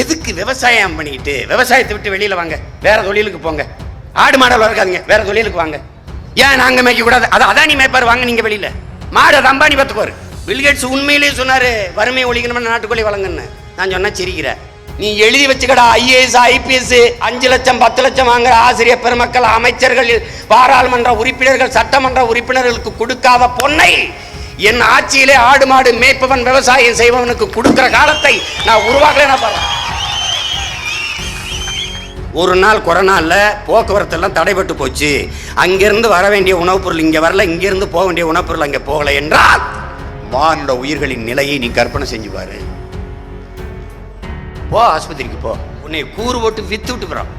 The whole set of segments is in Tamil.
எதுக்கு விவசாயம் பண்ணிக்கிட்டு விவசாயத்தை விட்டு வெளியில வாங்க. வேற தொழிலுக்கு போங்க. ஆடு மாடல் வளர்க்காதீங்க. வேற தொழிலுக்கு வாங்க. ஏன் நாங்க மேய்க்க கூடாது அதான் அதானி மேய்ப்பார் வாங்க நீங்க வெளியில. மாடு அது அம்பானி பார்த்துக்கோரு பில்கேட்ஸ் உண்மையிலேயே சொன்னாரு வறுமை ஒழிக்கணும்னு நாட்டுக்கோழி வழங்கன்னு நான் சொன்னா சிரிக்கிற. நீ எழுதி வச்சுக்கடா ஐஏஎஸ் ஐபிஎஸ் அஞ்சு லட்சம் பத்து லட்சம் வாங்குற ஆசிரியர் பெருமக்கள் அமைச்சர்கள் பாராளுமன்ற உறுப்பினர்கள் சட்டமன்ற உறுப்பினர்களுக்கு கொடுக்காத பொன்னை என் ஆட்சியிலே ஆடு மாடு மேய்ப்பவன் விவசாயம் செய்பவனுக்கு கொடுக்கிற காலத்தை நான் உருவாக்கல நான் பாருறேன் ஒரு நாள் கொரோனாவில் போக்குவரத்தெல்லாம் தடைபட்டு போச்சு. அங்கேருந்து வர வேண்டிய உணவுப் பொருள் இங்கே வரல இங்கேருந்து போக வேண்டிய உணவுப் பொருள் அங்கே போகல என்றால் வாழ்ந்த உயிர்களின் நிலையை நீ கற்பனை செஞ்சு பாரு. போ ஆஸ்பத்திரிக்கு போ. உன்னை கூறு போட்டு வித்து விட்டு போகிறோம்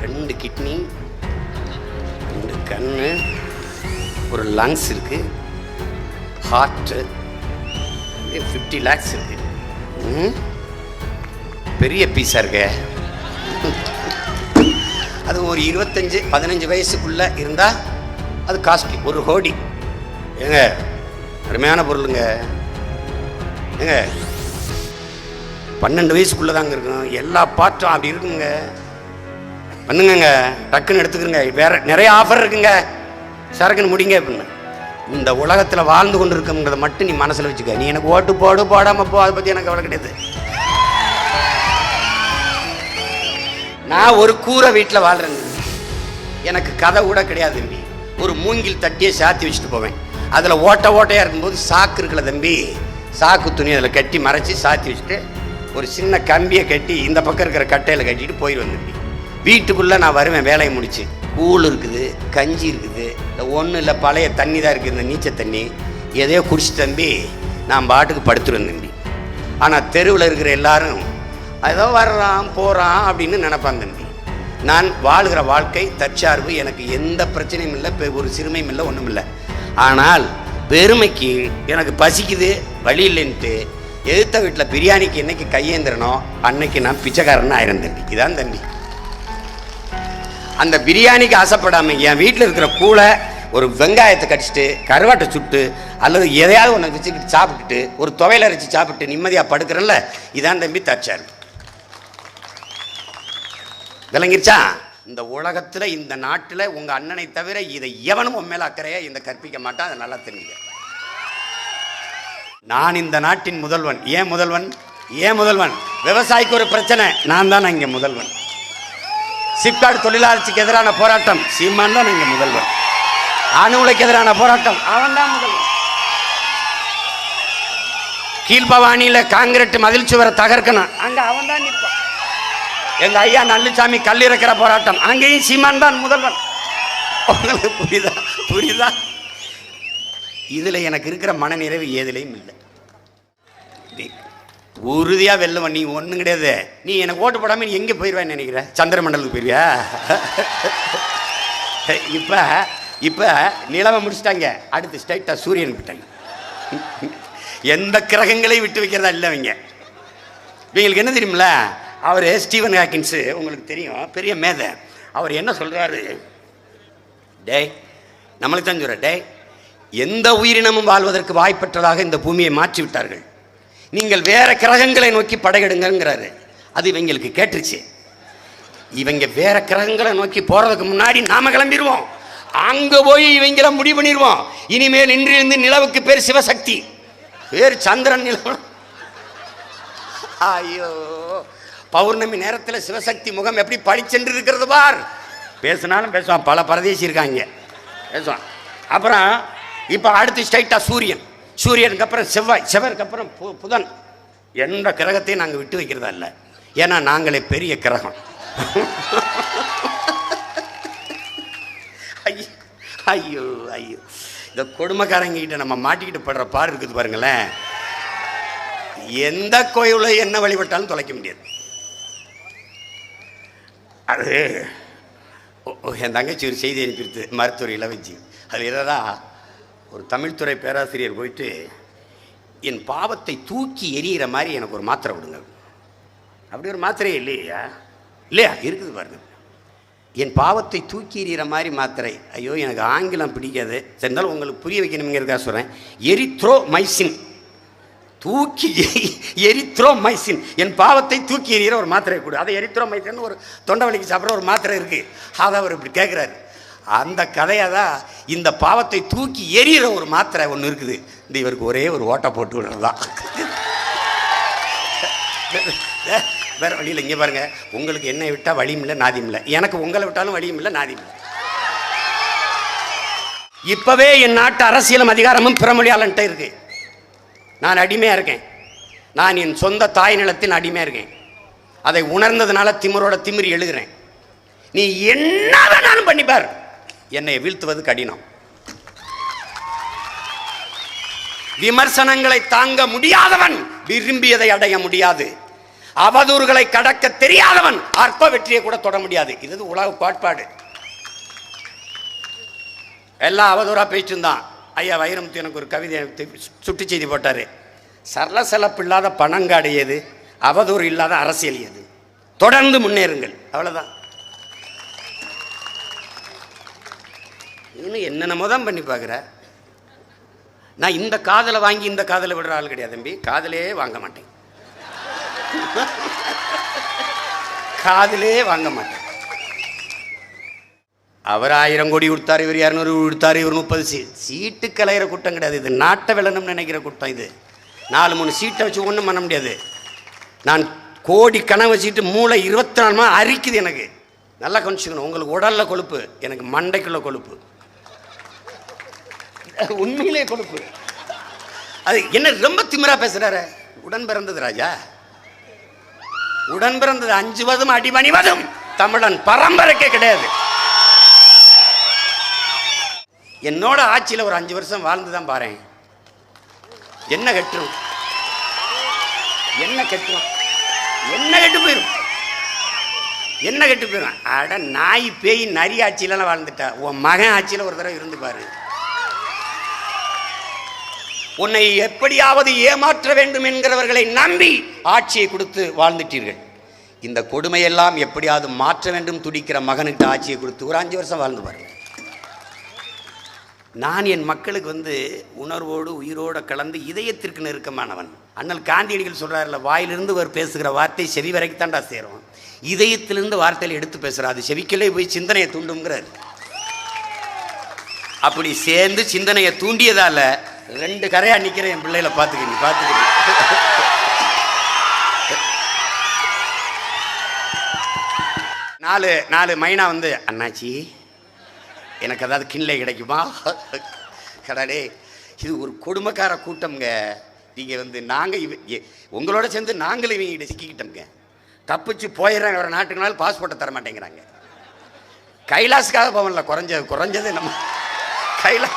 ரெண்டு கிட்னி ரெண்டு கண்ணு ஒரு லங்ஸ் இருக்கு ஹார்ட்டு ஃபிஃப்டி லேக்ஸ் இருக்கு. ம்? பெரிய பீஸாக இருக்கே. அது ஒரு இருபத்தஞ்சு பதினஞ்சு வயசுக்குள்ளே இருந்தால் அது காஸ்ட்லி. ஒரு கோடி. ஏங்க அருமையான பொருளுங்க. ஏங்க பன்னெண்டு வயசுக்குள்ளே தாங்க இருக்கும் எல்லா பாட்டும் அப்படி இருக்குங்க. பண்ணுங்கங்க. டக்குன்னு எடுத்துக்கிறங்க. வேற நிறைய ஆஃபர் இருக்குங்க. சரக்குன்னு முடிங்க அப்படின்னு இந்த உலகத்தில் வாழ்ந்து கொண்டு இருக்கங்கிறத மட்டும் நீ மனசில் வச்சுக்க. நீ எனக்கு ஓட்டு போடு போடாமல் போ. அதை பற்றி எனக்கு கவலை கிடையாது. நான் ஒரு கூரை வீட்டில் வாழ்கிறேன் எனக்கு கதை கூட கிடையாது தம்பி. ஒரு மூங்கில் தட்டியை சாத்தி வச்சுட்டு போவேன். அதில் ஓட்ட ஓட்டையாக இருக்கும்போது சாக்கு இருக்குல்ல தம்பி? சாக்கு துணி அதில் கட்டி மறைச்சி சாத்தி வச்சுட்டு ஒரு சின்ன கம்பியை கட்டி இந்த பக்கம் இருக்கிற கட்டையில் கட்டிட்டு போயிடுவேன் தம்பி. வீட்டுக்குள்ளே நான் வருவேன் வேலையை முடிச்சு. கூழ் இருக்குது கஞ்சி இருக்குது. இல்லை ஒன்றும் இல்லை பழைய தண்ணி தான் இருக்குது இந்த நீச்சல் தண்ணி. எதையோ குடிச்சு தம்பி நான் பாட்டுக்கு படுத்துருவேன் தம்பி. ஆனால் தெருவில் இருக்கிற எல்லாரும் ஏதோ வர்றான் போகிறான் அப்படின்னு நினைப்பான் தம்பி. நான் வாழ்கிற வாழ்க்கை தற்சார்பு எனக்கு எந்த பிரச்சனையும் இல்லை பெ- ஒரு சிறுமையும் இல்லை ஒன்றும் இல்லை. ஆனால் பெருமைக்கு எனக்கு பசிக்குது வழி இல்லைன்ட்டு எதிர்த்த வீட்டில் பிரியாணிக்கு என்னைக்கு கையேந்திரனோ அன்னைக்கு நான் பிச்சைக்காரன் ஆயிரம் தம்பி. இதான் தம்பி. அந்த பிரியாணிக்கு ஆசைப்படாமல் என் வீட்டில் இருக்கிற கூளை ஒரு வெங்காயத்தை கடிச்சிட்டு கருவாட்டை சுட்டு அல்லது எதையாவது ஒன்று வச்சுக்கிட்டு சாப்பிட்டுட்டு ஒரு துவையில் அரைச்சி சாப்பிட்டு நிம்மதியாக படுக்கிறேன்ல. இதான் தம்பி தற்சார்பு. விளங்கிருச்சா? இந்த உலகத்தில் இந்த நாட்டில் உங்கள் அண்ணனை தவிர இதை எவனும் உன் மேலே அக்கறையா இந்த கற்பிக்க மாட்டான் அதை நல்லா தெரிஞ்சுக்க. நான் இந்த நாட்டின் முதல்வன். ஏன் முதல்வன்? ஏன் முதல்வன்? விவசாயிக்கு ஒரு பிரச்சனை. நான் தான் இங்கே முதல்வன். சிப்காட் தொழிலாளர்ச்சிக்கு எதிரான போராட்டம். சீமான் தான் இங்கே முதல்வன். அணு உலைக்கு எதிரான போராட்டம். அவன் தான் முதல்வன். கீழ்பவானியில் காங்கிரட் மதில் சுவரை தகர்க்கணும். அங்க அவன் தான் நிற்பான். எங்க ஐயா நல்லுசாமி கல்லிறக்கிற போராட்டம். அங்கேயும் சீமான் தான் முதல்வன் உங்களுக்கு புரியுதா? புரியுதா? இதுல எனக்கு இருக்கிற மனநிறைவு ஏதிலையும் இல்லை. உறுதியாக உறுதியா வெல்லுவன் நீ ஒன்றும் கிடையாது. நீ எனக்கு ஓட்டு போடாமல் நீ எங்கே போயிடுவேன்னு நினைக்கிற? சந்திரமண்டலத்துக்கு போயிருவியா? இப்போ இப்போ நிலவை முடிச்சிட்டாங்க. அடுத்து ஸ்ட்ரைட்டாக சூரியன் விட்டாங்க. எந்த கிரகங்களையும் விட்டு வைக்கிறதா இல்லை அவங்க இவங்களுக்கு என்ன தெரியுமில்ல அவர் ஸ்டீவன் ஹாக்கின்ஸு உங்களுக்கு தெரியும் பெரிய மேதை. அவர் என்ன சொல்கிறாரு டேய் நம்மளுக்கு தான் சொல்கிற டேய் எந்த உயிரினமும் வாழ்வதற்கு வாய்ப்பற்றதாக இந்த பூமியை மாற்றி விட்டார்கள் நீங்கள் வேற கிரகங்களை நோக்கி படையெடுங்கிறாரு அது இவங்களுக்கு கேட்டுருச்சு. இவங்க வேற கிரகங்களை நோக்கி போகிறதுக்கு முன்னாடி நாம கிளம்பிடுவோம். அங்கே போய் இவங்கள முடிவு பண்ணிடுவோம். இனிமேல் இன்றிருந்து நிலவுக்கு பேர் சிவசக்தி. பேர் சந்திரன் நிலவு ஐயோ. பௌர்ணமி நேரத்தில் சிவசக்தி முகம் எப்படி பழிச்சென்று இருக்கிறது பார். பேசினாலும் பேசுவான் பல பரதேசி இருக்காங்க. பேசுவான். அப்புறம் இப்போ அடுத்து ஸ்ட்ரைட்டாக சூரியன். சூரியனுக்கு அப்புறம் செவ்வாய் செவ்வாய்க்கு அப்புறம் பு- புதன். எந்த கிரகத்தையும் நாங்கள் விட்டு வைக்கிறதா இல்லை. ஏன்னா நாங்களே பெரிய கிரகம். ஐயோ ஐயோ ஐயோ. இந்த கொடுமைக்காரங்கிட்ட நம்ம மாட்டிக்கிட்டு படுற பாடு இருக்குது பாருங்களேன். எந்த கோயிலில் என்ன வழிபட்டாலும் தொலைக்க முடியாது. அது. என் தங்கச்சி ஒரு செய்தி அனுப்பிடுது மருத்துவர் இளவஞ்சி அது என்னடா ஒரு தமிழ்துறை பேராசிரியர் போயிட்டு என் பாவத்தை தூக்கி எரியிற மாதிரி எனக்கு ஒரு மாத்திரை கொடுங்க. அப்படி ஒரு மாத்திரையே இல்லையா? இல்லையா? இருக்குது பாருங்க. என் பாவத்தை தூக்கி எறிகிற மாதிரி மாத்திரை. ஐயோ எனக்கு ஆங்கிலம் பிடிக்காது. இருந்தாலும் உங்களுக்கு புரிய வைக்கணுங்கிறதுக்காக சொல்கிறேன் எரித்ரோ மைசின் தூக்கி எரித்ரோ மைசின். என் பாவத்தை தூக்கி எறிகிற ஒரு மாத்திரை கொடு. அதை எரித்ரோ மைசின் ஒரு தொண்டை வலிக்கு சாப்பிட்ற ஒரு மாத்திரை இருக்குது அதை அவர் இப்படி கேட்குறாரு அந்த கதையை தான் இந்த பாவத்தை தூக்கி எறிகிற ஒரு மாத்திரை ஒன்று இருக்குது. இந்த இவருக்கு ஒரே ஒரு ஓட்டை போட்டு விடுறதுதான். வேறு வழியில் இங்கே பாருங்கள் உங்களுக்கு என்னை விட்டால் வழியும் இல்லை நாதியும் இல்லை. எனக்கு உங்களை விட்டாலும் வழியும் இல்லை நாதியும் இல்லை. இப்போவே என் நாட்டு அரசியலும் அதிகாரமும் பிறமொழியாளன்ட்ட இருக்குது நான் அடிமையாக இருக்கேன். நான் என் சொந்த தாய் நிலத்தின் அடிமையாக இருக்கேன். அதை உணர்ந்ததுனால திமிரோட திமிரி எழுகிறேன். நீ என்ன வேணாலும் பண்ணிப்பார் என்னை வீழ்த்துவது கடினம். விமர்சனங்களை தாங்க முடியாதவன் விரும்பியதை அடைய முடியாது. அவதூறுகளை கடக்க தெரியாதவன் அற்ப வெற்றியை கூட தொட முடியாது. இது உலக கோட்பாடு. எல்லாம் அவதூறா பேச்சுந்தான் ஐயா வைரமுத்து எனக்கு ஒரு கவிதை சுட்டு செய்தி போட்டார். சரளசலப்பு இல்லாத பணங்காடு எது? அவதூறு இல்லாத அரசியல் எது? தொடர்ந்து முன்னேறுங்கள். அவ்வளோதான் இன்னும் என்னென்னமோ தான் பண்ணி பார்க்குற. நான் இந்த காதலை வாங்கி இந்த காதலை விடுற ஆள் கிடையாது தம்பி. காதலே வாங்க மாட்டேன். காதலே வாங்க மாட்டேன். அவர் ஆயிரம் கோடி கொடுத்தார் இவர் இரநூறு கொடுத்தார் இவர் முப்பது சீ சீட்டு கலையிற கூட்டம் கிடையாது. இது நாட்டை வெல்லணும்னு நினைக்கிற கூட்டம் இது. நாலு மூணு சீட்டை வச்சு ஒன்றும் பண்ண முடியாது. நான் கோடி கனவு வச்சுட்டு மூளை இருபத்தி நாலு மா அரிக்குது எனக்கு. நல்லா கவனிச்சுக்கணும். உங்களுக்கு உடலில் கொழுப்பு எனக்கு மண்டைக்குள்ள கொழுப்பு. உண்மையிலே கொழுப்பு. அது என்ன ரொம்ப திமிரா பேசுகிறாரு உடன் பிறந்தது ராஜா. உடன் பிறந்தது அஞ்சுவதும் அடிபணிவதும் தமிழன் பரம்பரைக்கே கிடையாது. என்னோட ஆட்சியில் ஒரு அஞ்சு வருஷம் வாழ்ந்து தான் பாரு என்ன கட்டுரும்? என்ன கட்டுரும்? என்ன கெட்டு போயிடும் என்ன கெட்டு போயிடும் அட நாய் பேய் நரி ஆட்சியிலலாம் வாழ்ந்துட்டா. உன் மகன் ஆட்சியில் ஒரு தடவை இருந்து பாரு. உன்னை எப்படியாவது ஏமாற்ற வேண்டும் என்கிறவர்களை நம்பி ஆட்சியை கொடுத்து வாழ்ந்துட்டீர்கள். இந்த கொடுமையெல்லாம் எப்படியாவது மாற்ற வேண்டும் துடிக்கிற மகனுக்கு ஆட்சியை கொடுத்து ஒரு அஞ்சு வருஷம் வாழ்ந்து பாருங்க. நான் என் மக்களுக்கு வந்து உணர்வோடு உயிரோடு கலந்து இதயத்திற்கு நெருக்கமானவன். அண்ணல் காந்தியடிகள் சொல்றாருல வாயிலிருந்து ஒரு பேசுகிற வார்த்தை செவி வரைக்கும் தான்டா சேரும். இதயத்திலிருந்து வார்த்தையில் எடுத்து பேசுகிறார் அது செவிக்கலே போய் சிந்தனையை தூண்டுங்கிறார் அப்படி சேர்ந்து சிந்தனையை தூண்டியதால் ரெண்டு கரையாக நிக்கிற என் பிள்ளைகளை பார்த்துக்கிங்க பார்த்துக்கிங்க நாலு நாலு மைனா வந்து அண்ணாச்சி எனக்கு ஏதாவது கிண்ணில் கிடைக்குமா? கடலே இது ஒரு கொடுமைக்கார கூட்டம்ங்க. நீங்கள் வந்து நாங்கள் இவ எ- உங்களோட சேர்ந்து நாங்களும் இவங்க சிக்கிக்கிட்டோங்க தப்பிச்சு போயிடுறாங்க ஒரு நாட்டுக்குனாலும் பாஸ்போர்ட்டை தர மாட்டேங்கிறாங்க. கைலாஸுக்காக போவன்ல குறைஞ்சது குறைஞ்சது நம்ம கைலா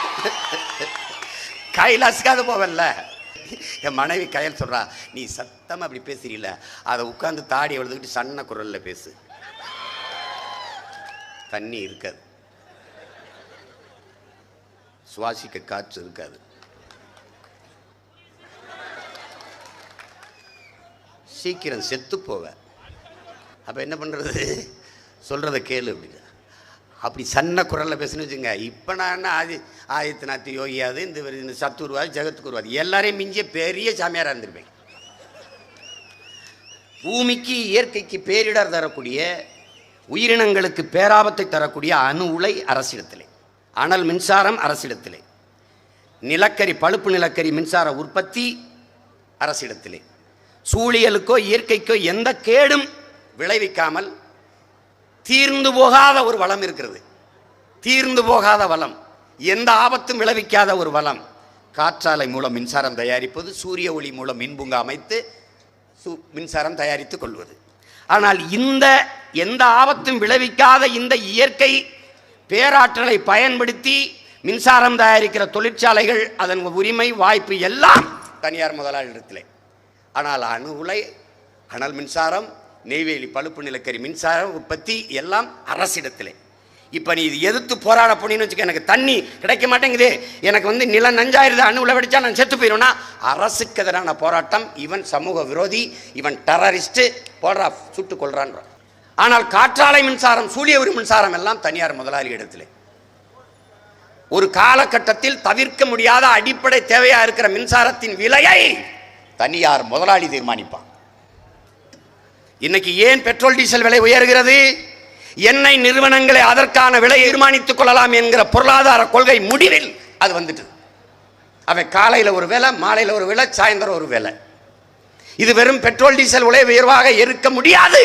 கைலாஸுக்காக போவன்ல. என் மனைவி கையல் சொல்கிறா நீ சத்தமாக அப்படி பேசுறீல அதை உட்காந்து தாடி எழுதுக்கிட்டு சன்ன குரலில் பேசு. தண்ணி இருக்காது. சுவாசிக்க காற்று இருக்காது. சீக்கிரம் செத்து போவ அப்போ என்ன பண்ணுறது சொல்கிறத கேளு அப்படின்னு அப்படி சன்ன குரலில் பேசுன்னு வச்சுங்க இப்போ நான் என்ன ஆதி ஆதித்யநாத் யோகியாது இந்த சத்து உருவாது சத்துருவாது ஜெகத்குருவாது எல்லாரையும் மிஞ்சிய பெரிய சாமியாராக இருந்திருப்பேன். பூமிக்கு இயற்கைக்கு பேரிடர் தரக்கூடிய உயிரினங்களுக்கு பேராபத்தை தரக்கூடிய அணு உலை அரசிடத்தில். அனல் மின்சாரம் அரசிடத்திலே. நிலக்கரி பழுப்பு நிலக்கரி மின்சார உற்பத்தி அரசிடத்திலே. சூழியலுக்கோ இயற்கைக்கோ எந்த கேடும் விளைவிக்காமல் தீர்ந்து போகாத ஒரு வளம் இருக்கிறது. தீர்ந்து போகாத வளம். எந்த ஆபத்தும் விளைவிக்காத ஒரு வளம். காற்றாலை மூலம் மின்சாரம் தயாரிப்பது சூரிய ஒளி மூலம் மின்பூங்கா அமைத்து சு- மின்சாரம் தயாரித்துக் கொள்வது. ஆனால் இந்த எந்த ஆபத்தும் விளைவிக்காத இந்த இயற்கை பேராற்றலை பயன்படுத்தி மின்சாரம் தயாரிக்கிற தொழிற்சாலைகள் அதன் உரிமை வாய்ப்பு எல்லாம் தனியார் முதலாளிடத்தில் ஆனால் அணு உலை அனல் மின்சாரம் நெய்வேலி பழுப்பு நிலக்கரி மின்சாரம் உற்பத்தி எல்லாம் அரசிடத்திலே. இப்போ நீ இது எதிர்த்து போராட போனின்னு வச்சுக்க எனக்கு தண்ணி கிடைக்க மாட்டேங்குது. எனக்கு வந்து நிலம் நஞ்சாயிருது அணு உலை வெடிச்சா நான் செத்து போயிடுவேன்னா அரசுக்கு எதிரான போராட்டம் இவன் சமூக விரோதி இவன் டெரரிஸ்ட்டு போடுறா சுட்டுக் கொள்றான்றான் ஆனால் காற்றாலை மின்சாரம் சூரிய ஒரு மின்சாரம் எல்லாம் தனியார் முதலாளி இடத்திலே. ஒரு காலகட்டத்தில் தவிர்க்க முடியாத அடிப்படை தேவையா இருக்கிற மின்சாரத்தின் விலையை தனியார் முதலாளி தீர்மானிப்பான் இன்னைக்கு ஏன் பெட்ரோல் டீசல் விலை உயர்கிறது? எண்ணெய் நிறுவனங்களை அதற்கான விலை தீர்மானித்துக் கொள்ளலாம் என்கிற பொருளாதார கொள்கை முடிவில் அது வந்துட்டு அவன் காலையில் ஒரு வேலை மாலையில் ஒரு வேலை சாயந்தரம் ஒரு வேலை. இது வெறும் பெட்ரோல் டீசல் விலை உயர்வாக இருக்க முடியாது.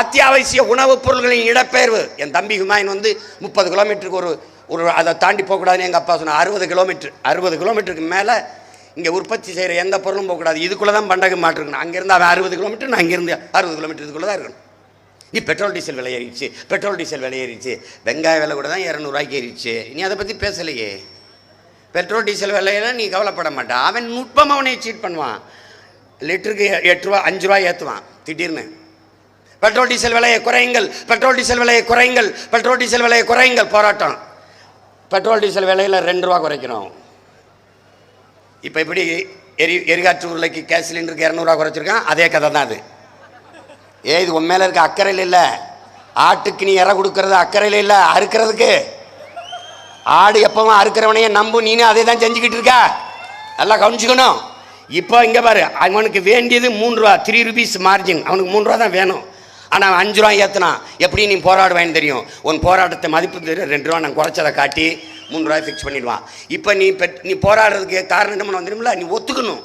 அத்தியாவசிய உணவுப் பொருள்களின் இடப்பெயர்வு. என் தம்பி ஹுமாயின் வந்து முப்பது கிலோமீட்டருக்கு ஒரு ஒரு அதை தாண்டி போகக்கூடாதுன்னு எங்கள் அப்பா சொன்னார். அறுபது கிலோமீட்டர் அறுபது கிலோமீட்டருக்கு மேலே இங்கே உற்பத்தி செய்கிற எந்த பொருளும் போகக்கூடாது. இதுக்குள்ளே தான் பண்டகம் மாட்டிருக்கணும் அங்கேருந்து அவன் அறுபது கிலோமீட்டர் நான் அங்கேருந்து அறுபது கிலோமீட்டர் இதுக்குள்ளே தான் இருக்கணும். நீ பெட்ரோல் டீசல் விலை ஏறிடுச்சு. பெட்ரோல் டீசல் விலை ஏறிடுச்சு. வெங்காய விலை கூட தான் இரநூறுவாய்க்கு ஏறிடுச்சு. நீ அதை பற்றி பேசலையே. பெட்ரோல் டீசல் விலையெல்லாம் நீ கவலைப்பட மாட்டான் அவன் நுட்பம் அவனை சீட் பண்ணுவான். லிட்டருக்கு எட்டு ரூபா அஞ்சு ரூபா ஏற்றுவான் திடீர்னு. பெட்ரோல் டீசல் விலையை குறையுங்கள். பெட்ரோல் டீசல் விலையை குறையுங்கள். பெட்ரோல் டீசல் விலையை குறையுங்கள். போராட்டம். பெட்ரோல் டீசல் விலையில் ரெண்டு ரூபா குறைக்கணும். இப்போ எப்படி எரி எரிகாற்று உருளைக்கு கேஸ் சிலிண்டருக்கு இரநூறுவா குறைச்சிருக்கான்? அதே கதை தான் அது. ஏ இது உன் மேலே இருக்க அக்கறையில் இல்லை. ஆட்டுக்கு நீ இற கொடுக்கறது அக்கறையில் இல்லை. அறுக்கிறதுக்கு. ஆடு எப்பவும் அறுக்கிறவனையே நம்பு. நீனு அதே தான் செஞ்சுக்கிட்டு இருக்க. நல்லா கவனிச்சுக்கணும். இப்போ இங்கே பாரு. அவனுக்கு வேண்டியது மூணு ரூபா. த்ரீ ருபீஸ் மார்ஜின் அவனுக்கு மூணு ரூபா தான் வேணும். ஆனால் அவன் அஞ்சு ரூபா ஏற்றினான் எப்படி நீ போராடுவேன்னு தெரியும்? உன் போராட்டத்தை மதிப்பு தெரியும் ரெண்டு ரூபா நான் குறைச்சதை காட்டி மூணு ரூபாய் ஃபிக்ஸ் பண்ணிடுவான். இப்போ நீ பெட் நீ போராடுறதுக்கு காரணம் என்ன பண்ண வந்துடும்ல நீ ஒத்துக்கணும்.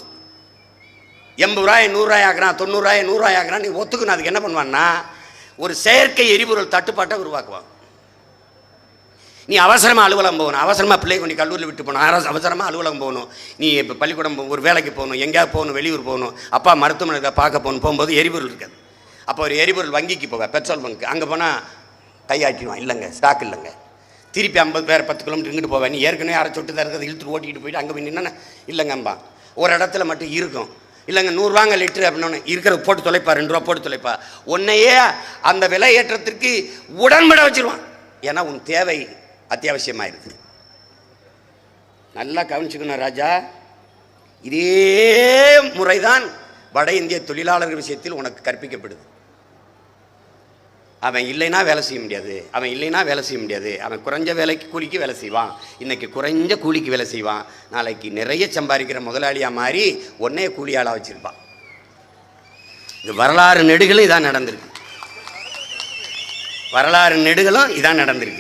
எண்பது ரூபாய் நூறுரூவாய் ஆக்குறான் தொண்ணூறுரூவாய் நூறுரூவாய் ஆக்குறான் நீ ஒத்துக்கணும். அதுக்கு என்ன பண்ணுவான்னா ஒரு செயற்கை எரிபொருள் தட்டுப்பாட்டை உருவாக்குவான். நீ அவசரமாக அலுவலகம் போகணும். அவசரமாக பிள்ளை கொண்டு கல்லூரியில் விட்டு போகணும். அரசு அவசரமாக அலுவலகம் போகணும். நீ இப்போ பள்ளிக்கூடம் ஒரு வேலைக்கு போகணும். எங்கேயாவது போகணும் வெளியூர் போகணும். அப்பா மருத்துவமனை பார்க்க போகணும். போகும்போது எரிபொருள் இருக்காது. அப்போ ஒரு எரிபொருள் வங்கிக்கு போவேன் பெட்ரோல் பங்க்கு அங்கே போனால் கையாட்டிடுவான். இல்லைங்க ஸ்டாக் இல்லைங்க. திருப்பி ஐம்பது பேர் பத்து கிலோமீட்டர் இங்கிட்டு போவேன். நீ ஏற்கனவே அரை சொட்டு தரது இழுத்துட்டு ஓட்டிக்கிட்டு போயிட்டு அங்கே போய் நின்னா இல்லைங்கம்பா ஒரு இடத்துல மட்டும் இருக்கும். இல்லைங்க நூறுரூவாங்க லிட்டரு அப்படின்னு இருக்கிற போட்டு தொலைப்பா ரெண்டு ரூபா போட்டு தொலைப்பா. உன்னையே அந்த விலை ஏற்றத்திற்கு உடன்பட வச்சிருவான். ஏன்னா உன் தேவை அத்தியாவசியமாக இருக்குது நல்லா கவனிச்சுக்கணும் ராஜா. இதே முறைதான் வட இந்திய தொழிலாளர்கள் விஷயத்தில் உனக்கு கற்பிக்கப்படுது. அவன் இல்லைன்னா வேலை செய்ய முடியாது. அவன் இல்லைன்னா வேலை செய்ய முடியாது. அவன் குறைஞ்ச வேலைக்கு கூலிக்கு வேலை செய்வான். இன்னைக்கு குறைஞ்ச கூலிக்கு வேலை செய்வான். நாளைக்கு நிறைய சம்பாதிக்கிற முதலாளியாக மாறி ஒன்னே கூலியாளாக வச்சிருப்பான். இது வரலாறு நெடுகளும் இதான் நடந்திருக்கு. வரலாறு நெடுகளும் இதான் நடந்திருக்கு.